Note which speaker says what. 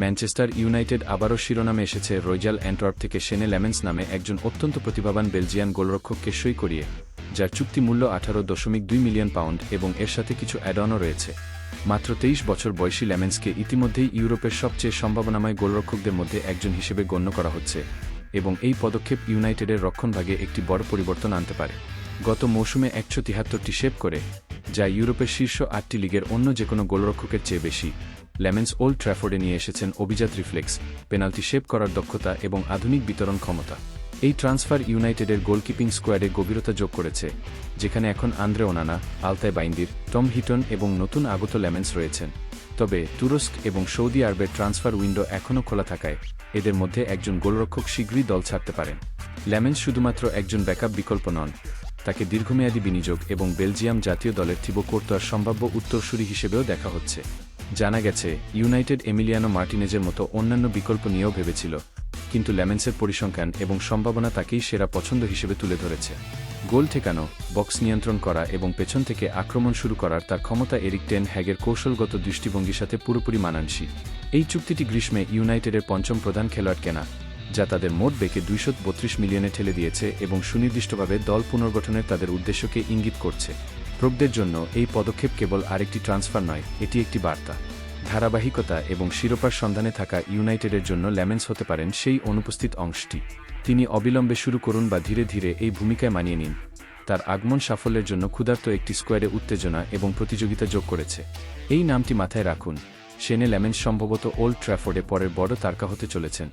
Speaker 1: Manchester United আবারও শিরোনামে এসেছে রয়জাল অ্যান্টওয়ার্প থেকে সেনে ল্যামেন্স নামে একজন অত্যন্ত প্রতিভাবান বেলজিয়ান গোলরক্ষককে সই করিয়ে, যার চুক্তি মূল্য আঠারো দশমিক দুই মিলিয়ন পাউন্ড এবং এর সাথে কিছু অ্যাডনও রয়েছে। মাত্র তেইশ বছর বয়সী ল্যামেন্সকে ইতিমধ্যেই ইউরোপের সবচেয়ে সম্ভাবনাময় গোলরক্ষকদের মধ্যে একজন হিসেবে গণ্য করা হচ্ছে এবং এই পদক্ষেপ ইউনাইটেডের রক্ষণভাগে একটি বড় পরিবর্তন আনতে পারে। গত মৌসুমে একশো তিয়াত্তরটি সেভ করে, যা ইউরোপের শীর্ষ আটটি লিগের অন্য যে কোনো গোলরক্ষকের চেয়ে বেশি। লেমেন্স ওল্ড ট্র্যাফোর্ডে নিয়ে এসেছেন অভিজাত রিফ্লেক্স, পেনাল্টি সেভ করার দক্ষতা এবং আধুনিক বিতরণ ক্ষমতা। এই ট্রান্সফার ইউনাইটেডের গোলকিপিং স্কোয়াডে গভীরতা যোগ করেছে, যেখানে এখন Andre Onana, Altay Bayindir, Tom Heaton এবং নতুন আগত লেমেন্স রয়েছেন। তবে তুরস্ক এবং সৌদি আরবের ট্রান্সফার উইন্ডো এখনও খোলা থাকায় এদের মধ্যে একজন গোলরক্ষক শীঘ্রই দল ছাড়তে পারেন। ল্যামেন্স শুধুমাত্র একজন ব্যাকআপ বিকল্প নন, তাকে দীর্ঘমেয়াদী বিনিয়োগ এবং বেলজিয়াম জাতীয় দলের থিবো কোর্তোয়ার সম্ভাব্য উত্তরসূরি হিসেবেও দেখা হচ্ছে। জানা গেছে, ইউনাইটেড এমিলিয়ানো মার্টিনেজের মতো অন্যান্য বিকল্প নিয়েও ভেবেছিল, কিন্তু ল্যামেন্সের পরিসংখ্যান এবং সম্ভাবনা তাকেই সেরা পছন্দ হিসেবে তুলে ধরেছে। গোল ঠেকানো, বক্স নিয়ন্ত্রণ করা এবং পেছন থেকে আক্রমণ শুরু করার তার ক্ষমতা এরিক টেন হ্যাগের কৌশলগত দৃষ্টিভঙ্গির সাথে পুরোপুরি মানানসি এই চুক্তিটি গ্রীষ্মে ইউনাইটেডের পঞ্চম প্রধান খেলোয়াড় কেনা, যা তাদের মোট বেকে দুইশো বত্রিশ মিলিয়নে ঠেলে দিয়েছে এবং সুনির্দিষ্টভাবে দল পুনর্গঠনের তাদের উদ্দেশ্যকে ইঙ্গিত করছে। প্রোকদের জন্য এই পদক্ষেপ কেবল আরেকটি ট্রান্সফার নয়, এটি একটি বার্তা। ধারাবাহিকতা এবং শিরোপার সন্ধানে থাকা ইউনাইটেডের জন্য ল্যামেন্স হতে পারেন সেই অনুপস্থিত অংশটি। তিনি অবিলম্বে শুরু করুন বা ধীরে ধীরে এই ভূমিকায় মানিয়ে নিন। তার আগমন সাফল্যের জন্য ক্ষুধার্ত একটি স্কোয়ারে উত্তেজনা এবং প্রতিযোগিতা যোগ করেছে। এই নামটি মাথায় রাখুন, সেনে ল্যামেন্স সম্ভবত ওল্ড ট্র্যাফোর্ডে পরের বড় তারকা হতে চলেছেন।